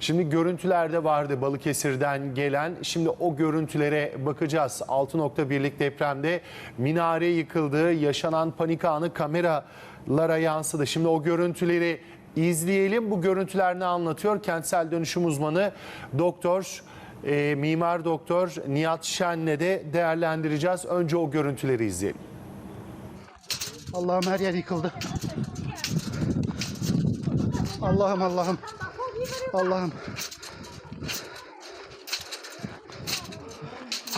Şimdi görüntülerde vardı Balıkesir'den gelen. Şimdi o görüntülere bakacağız. 6.1'lik depremde minare yıkıldı. Yaşanan panik anı kameralara yansıdı. Şimdi o görüntüleri izleyelim. Bu görüntüler ne anlatıyor? Kentsel dönüşüm uzmanı doktor e, mimar doktor Nihat Şen'le de değerlendireceğiz. Önce o görüntüleri izleyelim. Allah'ım her yer yıkıldı. Allah'ım Allah'ım. Allah'ım.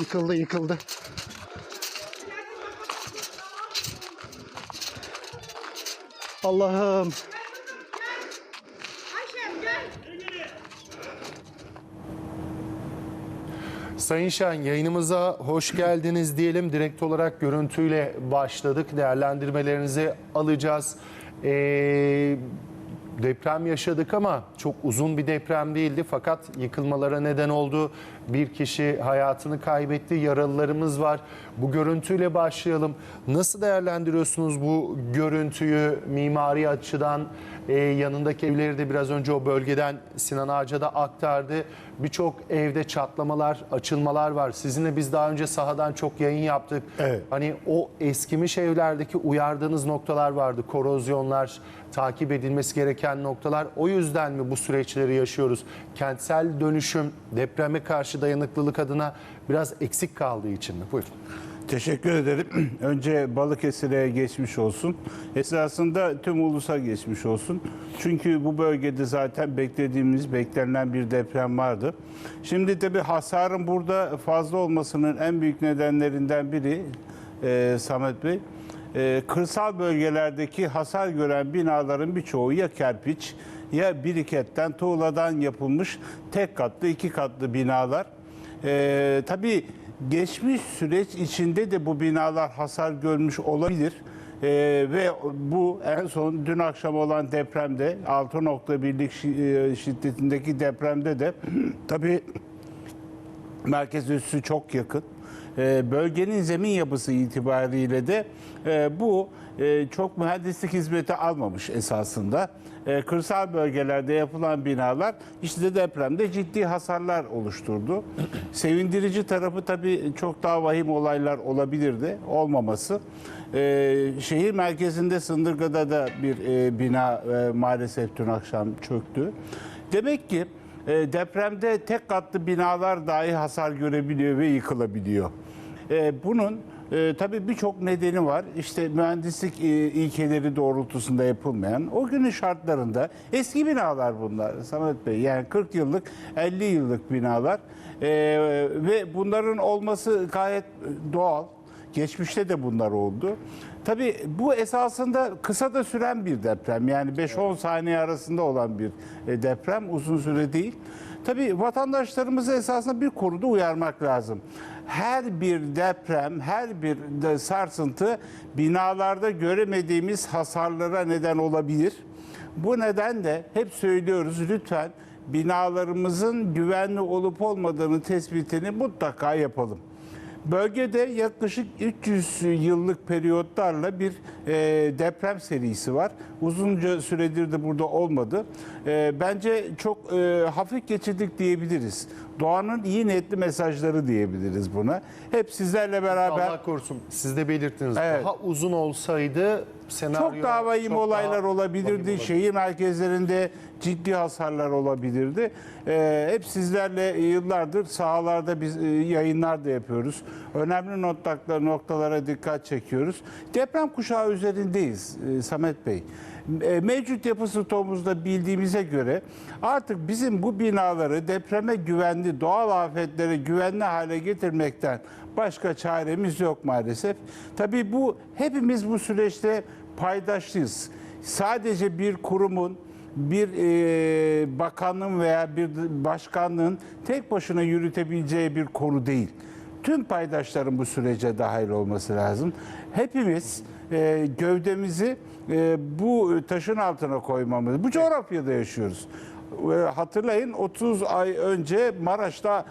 Yıkıldı yıkıldı. Allah'ım. Sayın Şen yayınımıza hoş geldiniz diyelim. Direkt olarak görüntüyle başladık. Değerlendirmelerinizi alacağız. Ee, deprem yaşadık ama çok uzun bir deprem değildi. Fakat yıkılmalara neden oldu. Bir kişi hayatını kaybetti. Yaralılarımız var. Bu görüntüyle başlayalım. Nasıl değerlendiriyorsunuz bu görüntüyü mimari açıdan? Ee, yanındaki evleri de biraz önce o bölgeden Sinan Ağaca da aktardı. Birçok evde çatlamalar, açılmalar var. Sizinle biz daha önce sahadan çok yayın yaptık. Evet. Hani o eskimiş evlerdeki uyardığınız noktalar vardı. Korozyonlar, takip edilmesi gereken noktalar. O yüzden mi bu süreçleri yaşıyoruz? Kentsel dönüşüm, depreme karşı dayanıklılık adına biraz eksik kaldığı için mi? Buyurun. Teşekkür ederim. Önce Balıkesir'e geçmiş olsun. Esasında tüm ulusa geçmiş olsun. Çünkü bu bölgede zaten beklediğimiz, beklenen bir deprem vardı. Şimdi tabii hasarın burada fazla olmasının en büyük nedenlerinden biri e, Samet Bey, e, kırsal bölgelerdeki hasar gören binaların birçoğu ya kerpiç ya biriketten, tuğladan yapılmış tek katlı, iki katlı binalar. E, tabii geçmiş süreç içinde de bu binalar hasar görmüş olabilir. Ee, ve bu en son dün akşam olan depremde 6.1'lik şi- e, şiddetindeki depremde de tabii merkez üssü çok yakın. Ee, bölgenin zemin yapısı itibariyle de e, bu e, çok mühendislik hizmeti almamış esasında. E, kırsal bölgelerde yapılan binalar işte depremde ciddi hasarlar oluşturdu. Sevindirici tarafı tabii çok daha vahim olaylar olabilirdi. Olmaması. E, şehir merkezinde Sındırga'da da bir e, bina e, maalesef dün akşam çöktü. Demek ki e, depremde tek katlı binalar dahi hasar görebiliyor ve yıkılabiliyor. E, bunun e, tabii birçok nedeni var. İşte mühendislik e, ilkeleri doğrultusunda yapılmayan, o günün şartlarında eski binalar bunlar Samet Bey. Yani 40 yıllık, 50 yıllık binalar E, ve bunların olması gayet doğal. Geçmişte de bunlar oldu. Tabii bu esasında kısa da süren bir deprem. Yani 5-10 saniye arasında olan bir e, deprem. Uzun süre değil. Tabii vatandaşlarımızı esasında bir konuda uyarmak lazım. Her bir deprem, her bir de sarsıntı binalarda göremediğimiz hasarlara neden olabilir. Bu nedenle hep söylüyoruz lütfen binalarımızın güvenli olup olmadığını tespitini mutlaka yapalım. Bölgede yaklaşık 300 yıllık periyotlarla bir e, deprem serisi var. Uzunca süredir de burada olmadı. E, bence çok e, hafif geçirdik diyebiliriz. Doğanın iyi niyetli mesajları diyebiliriz buna. Hep sizlerle beraber Allah korusun. Siz de belirttiniz. Evet. Daha uzun olsaydı senaryo çok daha vahim çok olaylar daha olabilirdi. vahim olabilirdi. Şehir merkezlerinde ciddi hasarlar olabilirdi. Ee, hep sizlerle yıllardır sahalarda biz e, yayınlar da yapıyoruz. Önemli noktalara, noktalara dikkat çekiyoruz. Deprem kuşağı üzerindeyiz e, Samet Bey. E, Mevcut yapı stoğumuzda bildiğimize göre artık bizim bu binaları depreme güvenli, doğal afetlere güvenli hale getirmekten başka çaremiz yok maalesef. Tabii bu hepimiz bu süreçte paydaşlıyız. Sadece bir kurumun, bir e, bakanlığın veya bir başkanlığın tek başına yürütebileceği bir konu değil. Tüm paydaşların bu sürece dahil olması lazım. Hepimiz e, gövdemizi e, bu taşın altına koymamız. Bu coğrafyada yaşıyoruz. E, hatırlayın 30 ay önce Maraş'ta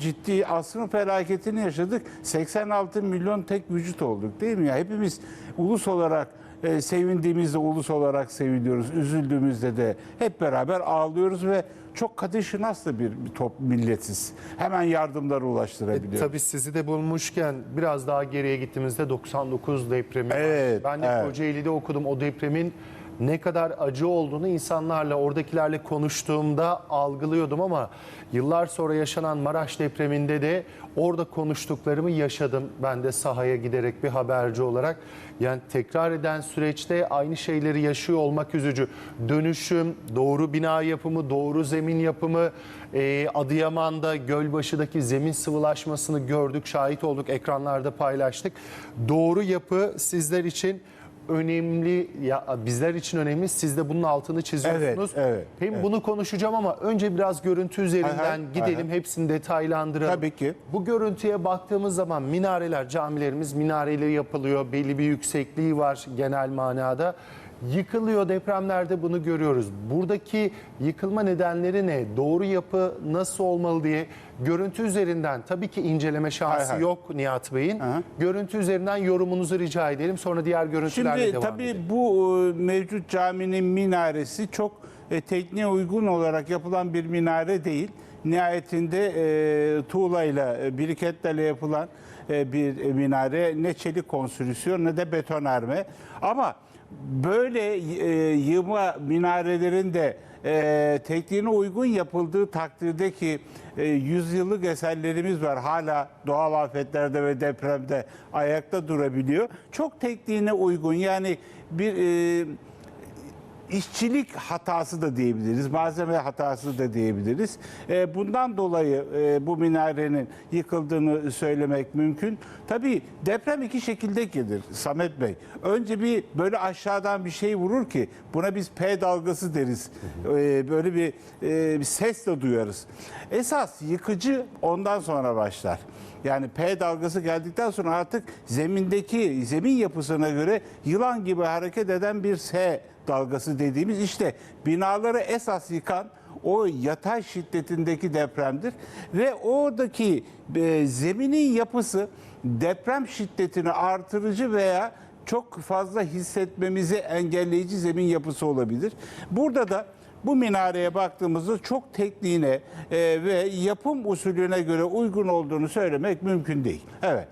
ciddi asrın felaketini yaşadık. 86 milyon tek vücut olduk değil mi? ya? Hepimiz ulus olarak e, sevindiğimizde ulus olarak seviniyoruz. Üzüldüğümüzde de hep beraber ağlıyoruz ve çok kaderşinas da bir, bir top milletiz. Hemen yardımları ulaştırabiliyor. Tabii sizi de bulmuşken biraz daha geriye gittiğimizde 99 depremi var. Evet, Ben de evet. Kocaeli'de okudum o depremin ne kadar acı olduğunu insanlarla, oradakilerle konuştuğumda algılıyordum ama yıllar sonra yaşanan Maraş depreminde de orada konuştuklarımı yaşadım. Ben de sahaya giderek bir haberci olarak. Yani tekrar eden süreçte aynı şeyleri yaşıyor olmak üzücü. Dönüşüm, doğru bina yapımı, doğru zemin yapımı, e, Adıyaman'da Gölbaşı'daki zemin sıvılaşmasını gördük, şahit olduk, ekranlarda paylaştık. Doğru yapı sizler için önemli, ya bizler için önemli. Siz de bunun altını çiziyorsunuz. Evet, evet, Hem evet. bunu konuşacağım ama önce biraz görüntü üzerinden Aha, gidelim. aha. Hepsini detaylandıralım. Tabii ki. Bu görüntüye baktığımız zaman minareler, camilerimiz minareyle yapılıyor. Belli bir yüksekliği var genel manada. Yıkılıyor depremlerde bunu görüyoruz. Buradaki yıkılma nedenleri ne? Doğru yapı nasıl olmalı diye görüntü üzerinden tabii ki inceleme şansı Hay hay. yok Nihat Bey'in. Aha. Görüntü üzerinden yorumunuzu rica edelim. Sonra diğer görüntülerle Şimdi devam tabii edelim. bu e, mevcut caminin minaresi çok e, tekniğe uygun olarak yapılan bir minare değil. Nihayetinde e, tuğlayla, e, biriketlerle yapılan e, bir minare ne çelik konstrüksiyon ne de betonarme. Ama böyle e, yığma minarelerin de e, tekniğine uygun yapıldığı takdirde ki e, yüzyıllık eserlerimiz var. Hala doğal afetlerde ve depremde ayakta durabiliyor. Çok tekniğine uygun yani bir e, işçilik hatası da diyebiliriz, malzeme hatası da diyebiliriz. E, bundan dolayı e, bu minarenin yıkıldığını söylemek mümkün. Tabii deprem iki şekilde gelir Samet Bey. Önce bir böyle aşağıdan bir şey vurur ki buna biz P dalgası deriz. E, böyle bir, e, bir ses de duyarız. Esas yıkıcı ondan sonra başlar. Yani P dalgası geldikten sonra artık zemindeki zemin yapısına göre yılan gibi hareket eden bir S dalgası dediğimiz işte binaları esas yıkan o yatay şiddetindeki depremdir ve oradaki e, zeminin yapısı deprem şiddetini artırıcı veya çok fazla hissetmemizi engelleyici zemin yapısı olabilir. Burada da bu minareye baktığımızda çok tekniğine e, ve yapım usulüne göre uygun olduğunu söylemek mümkün değil. Evet.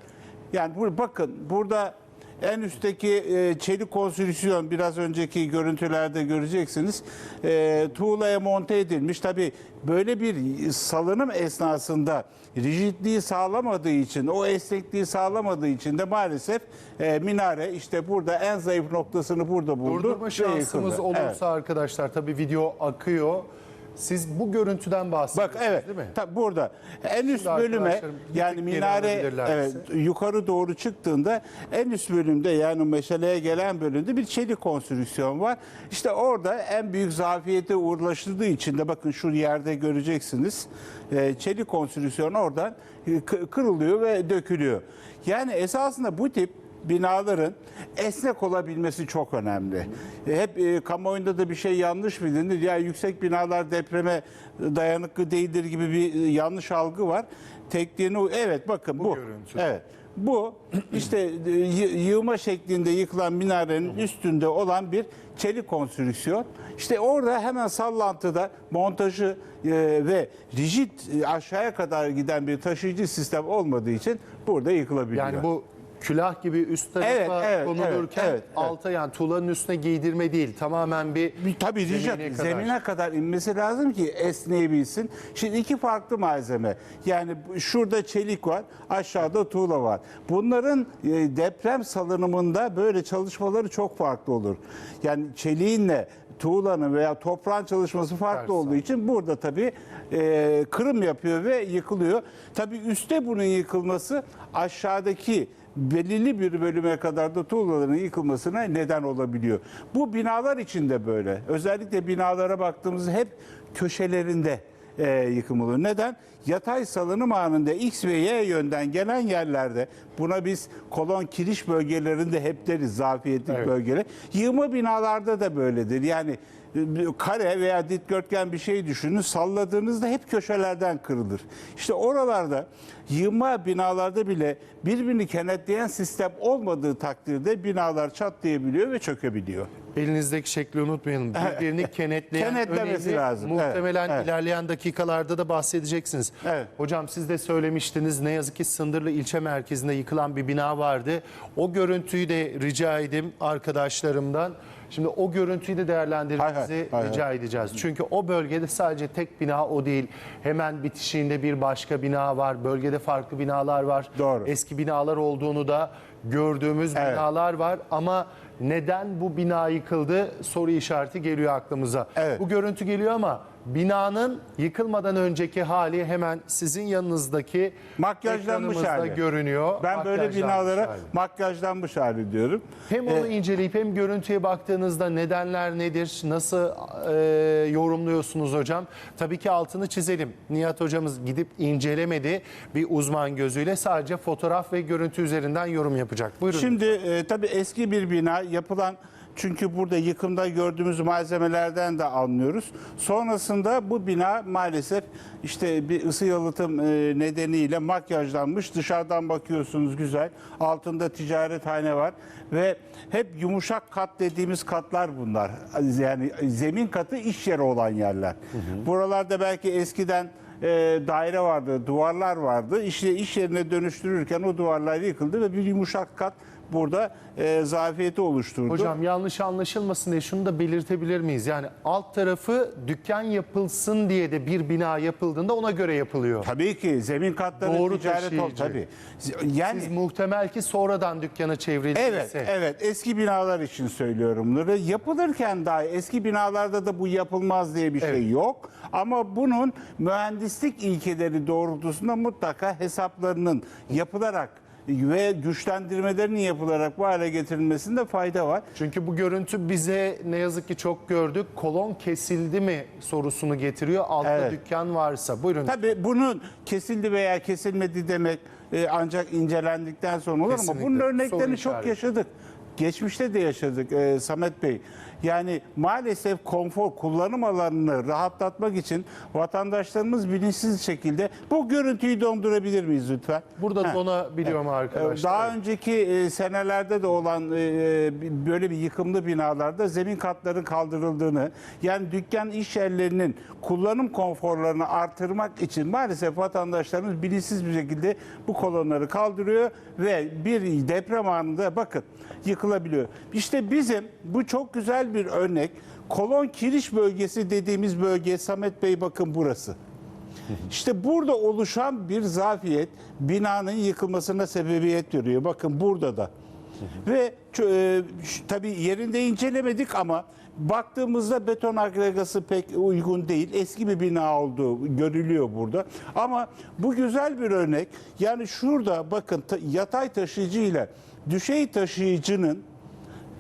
Yani bu, bakın burada en üstteki e, çelik konstrüksiyon biraz önceki görüntülerde göreceksiniz. E, tuğlaya monte edilmiş. Tabi böyle bir salınım esnasında rigidliği sağlamadığı için, o esnekliği sağlamadığı için de maalesef e, minare işte burada en zayıf noktasını burada buldu. Durdurma şansımız olursa Evet. arkadaşlar tabii video akıyor. Siz bu görüntüden Bak bahsediyorsunuz evet. değil mi? Tabii burada en üst Şimdi bölüme arkadaşlarım bir yani tık geri minare alabilirlerse. evet yukarı doğru çıktığında en üst bölümde yani meşaleye gelen bölümde bir çelik konstrüksiyon var. İşte orada en büyük zafiyete uğraşıldığı için de bakın şu yerde göreceksiniz. Ee, çelik konstrüksiyon oradan e, kı- kırılıyor ve dökülüyor. Yani esasında bu tip binaların esnek olabilmesi çok önemli. Hep e, kamuoyunda da bir şey yanlış bilinir. Ya yüksek binalar depreme dayanıklı değildir gibi bir e, yanlış algı var. Tekniğini evet bakın bu. görüntü. Evet. Bu işte e, yı- yığma şeklinde yıkılan minarenin üstünde olan bir çelik konstrüksiyon. İşte orada hemen sallantıda montajı e, ve rigid e, aşağıya kadar giden bir taşıyıcı sistem olmadığı için burada yıkılabiliyor. Yani bu külah gibi üst tarafa Evet, evet, konulurken evet, evet, alta yani tuğlanın üstüne giydirme değil. Tamamen bir Bir- Tabii zemine rica kadar. zemine kadar inmesi lazım ki esneyebilsin. Şimdi iki farklı malzeme. Yani bu- şurada çelik var, aşağıda tuğla var. Bunların e, deprem salınımında böyle çalışmaları çok farklı olur. Yani çeliğinle tuğlanın veya toprağın çalışması farklı Ters olduğu için burada tabii e, kırım yapıyor ve yıkılıyor. Tabii üstte bunun yıkılması aşağıdaki belirli bir bölüme kadar da tuğlaların yıkılmasına neden olabiliyor. Bu binalar için de böyle. Özellikle binalara baktığımızda hep köşelerinde e, yıkım oluyor. Neden? Yatay salınım anında X ve Y yönden gelen yerlerde buna biz kolon kiriş bölgelerinde hep deriz zafiyetlik Evet. bölgeler. Yığma binalarda da böyledir. Yani kare veya dikdörtgen bir şey düşünün. Salladığınızda hep köşelerden kırılır. İşte oralarda yığma binalarda bile birbirini kenetleyen sistem olmadığı takdirde binalar çatlayabiliyor ve çökebiliyor. Elinizdeki şekli unutmayalım. Birbirini kenetleyen Kenetlemesi önemli. lazım. Muhtemelen Evet, evet. ilerleyen dakikalarda da bahsedeceksiniz. Evet. Hocam siz de söylemiştiniz ne yazık ki Sındırlı ilçe merkezinde yıkılan bir bina vardı. O görüntüyü de rica edeyim arkadaşlarımdan. Şimdi o görüntüyü de değerlendirmenizi Hay hay, hay rica edeceğiz. Çünkü o bölgede sadece tek bina o değil. Hemen bitişiğinde bir başka bina var. Bölgede farklı binalar var. Doğru. Eski binalar olduğunu da gördüğümüz Evet. binalar var ama neden bu bina yıkıldı soru işareti geliyor aklımıza. Evet. Bu görüntü geliyor ama binanın yıkılmadan önceki hali hemen sizin yanınızdaki Makyajlanmış hali. görünüyor. Ben böyle binalara hali. makyajlanmış hali diyorum. hem onu inceleyip hem görüntüye baktığınızda nedenler nedir, nasıl e, yorumluyorsunuz hocam? Tabii ki altını çizelim. Nihat hocamız gidip incelemedi bir uzman gözüyle sadece fotoğraf ve görüntü üzerinden yorum yapacak. Buyurun. Şimdi e, tabii eski bir bina yapılan çünkü burada yıkımda gördüğümüz malzemelerden de anlıyoruz. Sonrasında bu bina maalesef işte bir ısı yalıtım e, nedeniyle makyajlanmış. Dışarıdan bakıyorsunuz güzel. Altında ticarethane var ve hep yumuşak kat dediğimiz katlar bunlar. Yani zemin katı iş yeri olan yerler. Buralarda belki eskiden e, daire vardı, duvarlar vardı. İşte iş yerine dönüştürürken o duvarlar yıkıldı ve bir yumuşak kat burada e, zafiyeti oluşturdu. Hocam yanlış anlaşılmasın diye şunu da belirtebilir miyiz? Yani alt tarafı dükkan yapılsın diye de bir bina yapıldığında ona göre yapılıyor. Tabii ki zemin katları Doğru ticaret ol taşıyıcı. tabii. Yani Siz muhtemel ki sonradan dükkana çevrildiyse. Evet, evet. Eski binalar için söylüyorum bunları. Yapılırken dahi eski binalarda da bu yapılmaz diye bir Evet. şey yok. Ama bunun mühendislik ilkeleri doğrultusunda mutlaka hesaplarının yapılarak ve güçlendirmelerinin yapılarak bu hale getirilmesinde fayda var. Çünkü bu görüntü bize ne yazık ki çok gördük. Kolon kesildi mi sorusunu getiriyor. Altta Evet. dükkan varsa. Buyurun. Tabii bunun kesildi veya kesilmedi demek e, ancak incelendikten sonra olur ama Kesinlikle. bunun Soru örneklerini çok işareti. yaşadık. Geçmişte de yaşadık e, Samet Bey. Yani maalesef konfor kullanım alanını rahatlatmak için vatandaşlarımız bilinçsiz şekilde bu görüntüyü dondurabilir miyiz lütfen? Burada Heh. donabiliyor mu arkadaşlar? Daha önceki e, senelerde de olan e, e, böyle bir yıkımlı binalarda zemin katların kaldırıldığını, yani dükkan iş yerlerinin kullanım konforlarını artırmak için maalesef vatandaşlarımız bilinçsiz bir şekilde bu kolonları kaldırıyor ve bir deprem anında bakın yıkılabiliyor. İşte bizim bu çok güzel bir örnek. Kolon kiriş bölgesi dediğimiz bölge Samet Bey bakın burası. İşte burada oluşan bir zafiyet binanın yıkılmasına sebebiyet veriyor. Bakın burada da. Ve e, tabii yerinde incelemedik ama baktığımızda beton agregası pek uygun değil. Eski bir bina olduğu görülüyor burada. Ama bu güzel bir örnek. Yani şurada bakın ta- yatay taşıyıcı ile düşey taşıyıcının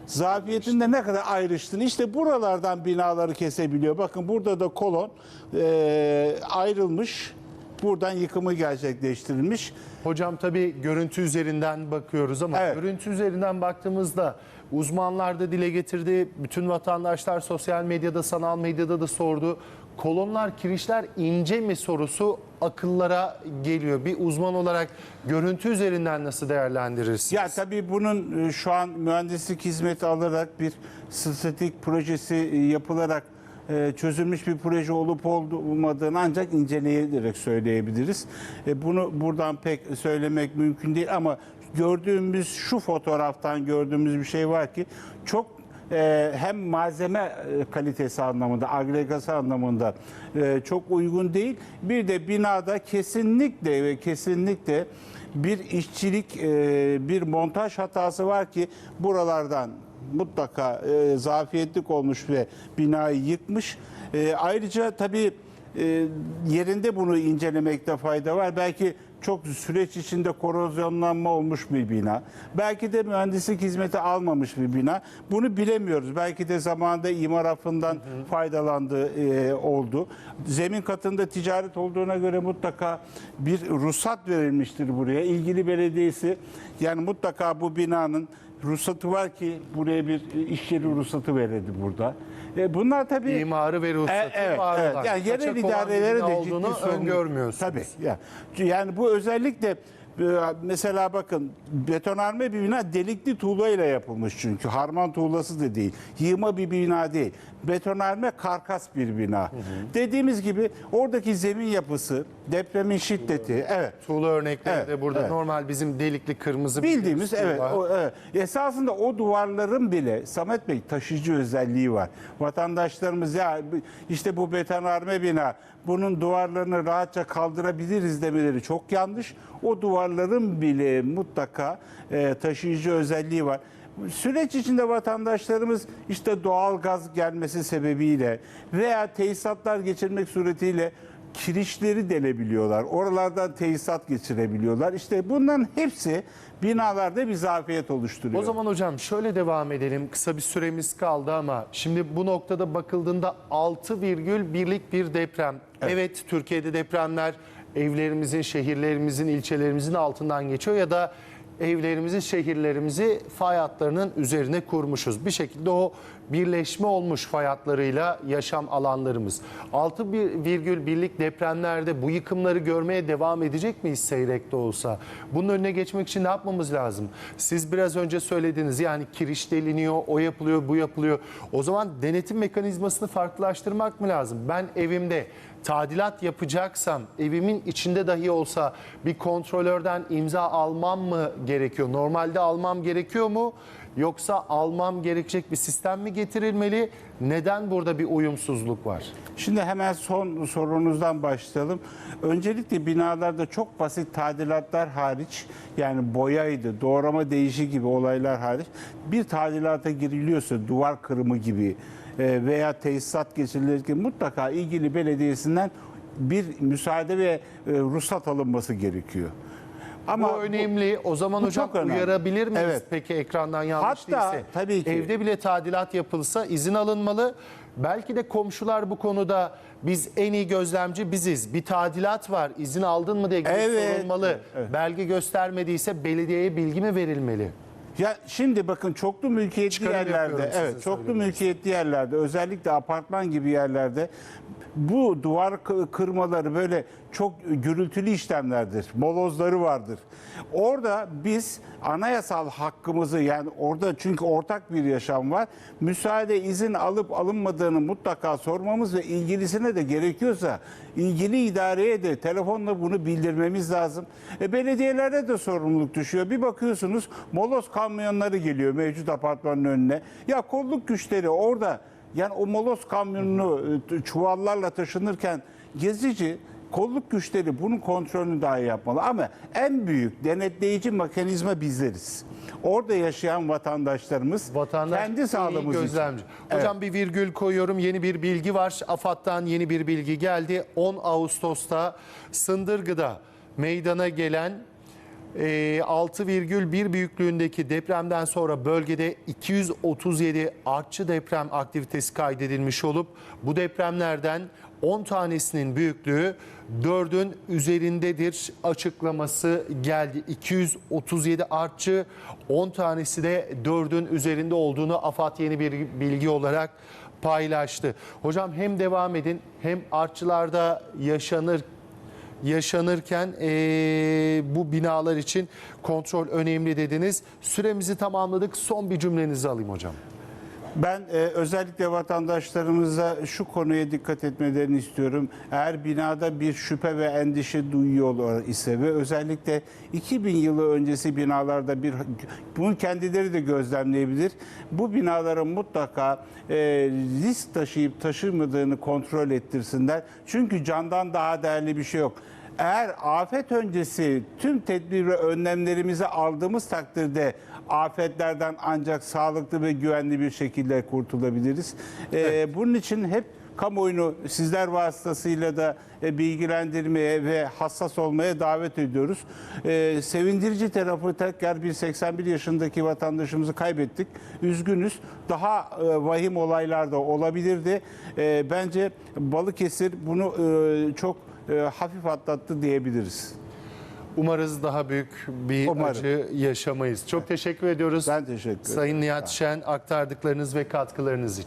zafiyetinde ne kadar ayrıştığını işte buralardan binaları kesebiliyor. Bakın burada da kolon e, ayrılmış. Buradan yıkımı gerçekleştirilmiş. Hocam tabii görüntü üzerinden bakıyoruz ama Evet. görüntü üzerinden baktığımızda uzmanlar da dile getirdi. Bütün vatandaşlar sosyal medyada, sanal medyada da sordu. Kolonlar, kirişler ince mi sorusu akıllara geliyor. Bir uzman olarak görüntü üzerinden nasıl değerlendirirsiniz? Ya tabii bunun e, şu an mühendislik hizmeti alarak bir statik projesi e, yapılarak e, çözülmüş bir proje olup olmadığını ancak inceleyerek söyleyebiliriz. Bunu buradan pek söylemek mümkün değil ama gördüğümüz şu fotoğraftan gördüğümüz bir şey var ki çok e, hem malzeme e, kalitesi anlamında, agregası anlamında e, çok uygun değil. Bir de binada kesinlikle ve kesinlikle bir işçilik, e, bir montaj hatası var ki buralardan mutlaka e, zafiyetlik olmuş ve binayı yıkmış. Ayrıca tabii yerinde bunu incelemekte fayda var. Belki çok süreç içinde korozyonlanma olmuş bir bina. Belki de mühendislik hizmeti almamış bir bina. Bunu bilemiyoruz. Belki de zamanında imar affından faydalandığı e, oldu. Zemin katında ticaret olduğuna göre mutlaka bir ruhsat verilmiştir buraya. İlgili belediyesi yani mutlaka bu binanın ruhsatı var ki buraya bir iş yeri ruhsatı verildi burada. E, bunlar tabii İmarı ve ruhsatı E, evet, var evet. olan. Yani yerel idarelere de olduğunu ciddi sorun öngörmüyorsunuz. Tabii. Ya. Yani bu özellikle mesela bakın betonarme bir bina delikli tuğlayla yapılmış çünkü. Harman tuğlası da değil. Yığma bir bina değil. Betonarme karkas bir bina. Dediğimiz gibi oradaki zemin yapısı, depremin şiddeti, evet. Tuğla örnekleri Evet, de burada evet. normal bizim delikli kırmızı Bildiğimiz tuğla. evet, o, evet. Esasında o duvarların bile Samet Bey taşıyıcı özelliği var. Vatandaşlarımız ya işte bu betonarme bina bunun duvarlarını rahatça kaldırabiliriz demeleri çok yanlış. O duvarların bile mutlaka e, taşıyıcı özelliği var. Süreç içinde vatandaşlarımız işte doğal gaz gelmesi sebebiyle veya tesisatlar geçirmek suretiyle kirişleri delebiliyorlar. Oralardan tesisat geçirebiliyorlar. İşte bunların hepsi binalarda bir zafiyet oluşturuyor. O zaman hocam şöyle devam edelim. Kısa bir süremiz kaldı ama şimdi bu noktada bakıldığında 6,1'lik bir deprem. Evet. Türkiye'de depremler evlerimizin, şehirlerimizin, ilçelerimizin altından geçiyor ya da evlerimizi, şehirlerimizi fay hatlarının üzerine kurmuşuz. Bir şekilde o birleşme olmuş fay hatlarıyla yaşam alanlarımız. 6,1'lik depremlerde bu yıkımları görmeye devam edecek miyiz seyrek de olsa? Bunun önüne geçmek için ne yapmamız lazım? Siz biraz önce söylediniz yani kiriş deliniyor, o yapılıyor, bu yapılıyor. O zaman denetim mekanizmasını farklılaştırmak mı lazım? Ben evimde tadilat yapacaksam evimin içinde dahi olsa bir kontrolörden imza almam mı gerekiyor? Normalde almam gerekiyor mu? Yoksa almam gerekecek bir sistem mi getirilmeli? Neden burada bir uyumsuzluk var? Şimdi hemen son sorunuzdan başlayalım. Öncelikle binalarda çok basit tadilatlar hariç yani boyaydı, doğrama değişi gibi olaylar hariç bir tadilata giriliyorsa duvar kırımı gibi e, veya tesisat geçirilirken mutlaka ilgili belediyesinden bir müsaade ve e, ruhsat alınması gerekiyor. Ama bu önemli. O zaman bu hocam uyarabilir miyiz Evet. peki ekrandan yanlış Hatta değilse? tabii ki. Evde bile tadilat yapılsa izin alınmalı. Belki de komşular bu konuda biz en iyi gözlemci biziz. Bir tadilat var. izin aldın mı diye Evet. sorulmalı. Belge göstermediyse belediyeye bilgi mi verilmeli? Ya şimdi bakın çoklu mülkiyetli Çıkarım yerlerde, evet çoklu mülkiyetli yerlerde özellikle apartman gibi yerlerde bu duvar kı- kırmaları böyle çok gürültülü işlemlerdir. Molozları vardır. Orada biz anayasal hakkımızı yani orada çünkü ortak bir yaşam var. Müsaade izin alıp alınmadığını mutlaka sormamız ve ilgilisine de gerekiyorsa ilgili idareye de telefonla bunu bildirmemiz lazım. E, belediyelerde de sorumluluk düşüyor. Bir bakıyorsunuz moloz kamyonları geliyor mevcut apartmanın önüne. Ya kolluk güçleri orada yani o moloz kamyonunu e, çuvallarla taşınırken gezici kolluk güçleri bunun kontrolünü dahi yapmalı. Ama en büyük denetleyici mekanizma bizleriz. Orada yaşayan vatandaşlarımız Vatandaş kendi sağlığımız için. gözlemci. Hocam bir virgül koyuyorum. Yeni bir bilgi var. AFAD'dan yeni bir bilgi geldi. 10 Ağustos'ta Sındırgı'da meydana gelen 6,1 büyüklüğündeki depremden sonra bölgede 237 artçı deprem aktivitesi kaydedilmiş olup bu depremlerden 10 tanesinin büyüklüğü 4'ün üzerindedir açıklaması geldi. 237 artçı 10 tanesi de 4'ün üzerinde olduğunu AFAD yeni bir bilgi olarak paylaştı. Hocam hem devam edin hem artçılarda yaşanır yaşanırken eee, bu binalar için kontrol önemli dediniz. Süremizi tamamladık. Son bir cümlenizi alayım hocam. Ben e, özellikle vatandaşlarımıza şu konuya dikkat etmelerini istiyorum. Eğer binada bir şüphe ve endişe duyuyor ise ve özellikle 2000 yılı öncesi binalarda bir bunu kendileri de gözlemleyebilir. Bu binaların mutlaka e, risk taşıyıp taşımadığını kontrol ettirsinler. Çünkü candan daha değerli bir şey yok. Eğer afet öncesi tüm tedbir ve önlemlerimizi aldığımız takdirde afetlerden ancak sağlıklı ve güvenli bir şekilde kurtulabiliriz. Ee, bunun için hep kamuoyunu sizler vasıtasıyla da e, bilgilendirmeye ve hassas olmaya davet ediyoruz. Ee, sevindirici tarafı tekrar bir 81 yaşındaki vatandaşımızı kaybettik. Üzgünüz. Daha e, vahim olaylar da olabilirdi. Ee, bence Balıkesir bunu e, çok e, hafif atlattı diyebiliriz. Umarız daha büyük bir Umarım. acı yaşamayız. Çok teşekkür ediyoruz. Ben teşekkür ederim. Sayın Nihat Şen aktardıklarınız ve katkılarınız için.